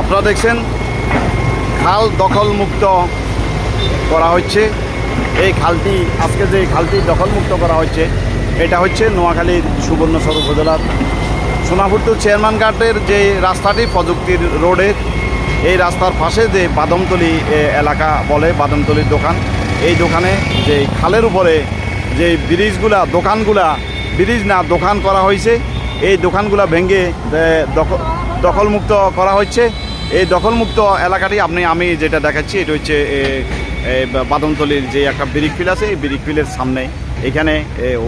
আপনারা দেখছেন, খাল দখলমুক্ত করা হচ্ছে। এই খালটি, আজকে যে খালটি দখলমুক্ত করা হচ্ছে, এটা হচ্ছে নোয়াখালীর সুবর্ণসর উপজেলার সোনাপুর চেয়ারম্যান ঘাটের যে রাস্তাটি, প্রযুক্তির রোডের এই রাস্তার পাশে যে বাদমতলি এলাকা বলে বাদমতলির দোকান, এই দোকানে যে খালের উপরে যে ব্রিজগুলা, দোকানগুলা, ব্রিজ না, দোকান করা হয়েছে, এই দোকানগুলা ভেঙে দখলমুক্ত করা হচ্ছে। এই দখলমুক্ত এলাকাটি আপনি আমি যেটা দেখাচ্ছি এটা হচ্ছে এ, যে একটা ব্রিক ফিল আছে এই ব্রিক ফিলের সামনে। এখানে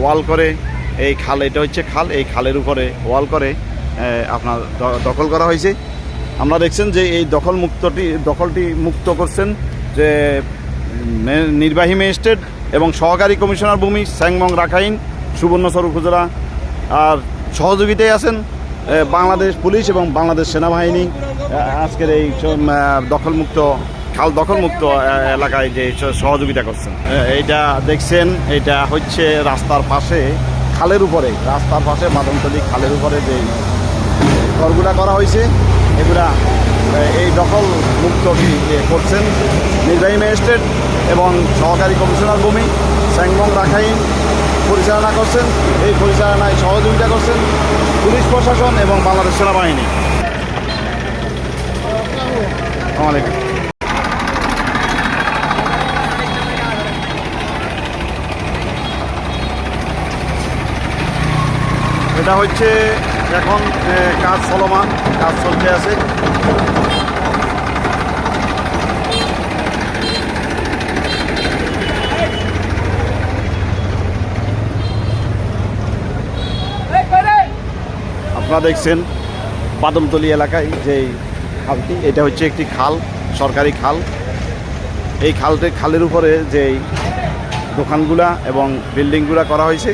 ওয়াল করে এই খাল এটা হচ্ছে খাল এই খালের উপরে ওয়াল করে আপনার দখল করা হয়েছে। আমরা দেখছেন যে এই দখল মুক্তটি দখলটি মুক্ত করছেন যে নির্বাহী ম্যাজিস্ট্রেট এবং সহকারী কমিশনার ভূমি স্যাংমং রাখাইন সুবর্ণচর উপজেলা আর সহযোগিতায় আছেন। বাংলাদেশ পুলিশ এবং বাংলাদেশ সেনাবাহিনী আজকের এই দখলমুক্ত, খাল দখলমুক্ত এলাকায় যে সহযোগিতা করছেন। এইটা দেখছেন এটা হচ্ছে রাস্তার পাশে, খালের উপরে, রাস্তার পাশে মাদনতলি খালের উপরে যে ঘরগুলা করা হয়েছে, এগুলা এই দখল মুক্ত করছেন নির্বাহী ম্যাজিস্ট্রেট এবং সহকারী কমিশনার ভূমি স্যাংমং রাখাইন পরিচালনা করছেন। এই পরিচালনায় সহযোগিতা করছেন। পুলিশ প্রশাসন এবং বাংলাদেশ সেনাবাহিনী। এটা হচ্ছে এখন কাজ চলমান কাজ চলতে আছে। আপনারা দেখছেন বাদমতলি এলাকায় যে খালটি, এটা হচ্ছে একটি খাল, সরকারি খাল। এই খালটি, খালের উপরে যে দোকানগুলা এবং বিল্ডিংগুলা করা হয়েছে,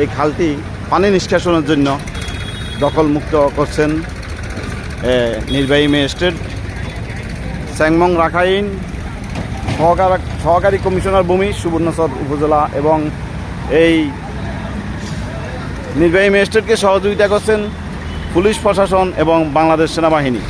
এই খালটি পানি নিষ্কাশনের জন্য দখলমুক্ত করছেন নির্বাহী ম্যাজিস্ট্রেট স্যাংমং রাখাইন, সহকার, সহকারী কমিশনার ভূমি সুবর্ণচর উপজেলা এবং এই নির্বাহী ম্যাজিস্ট্রেটকে সহযোগিতা করছেন পুলিশ প্রশাসন এবং বাংলাদেশ সেনাবাহিনী।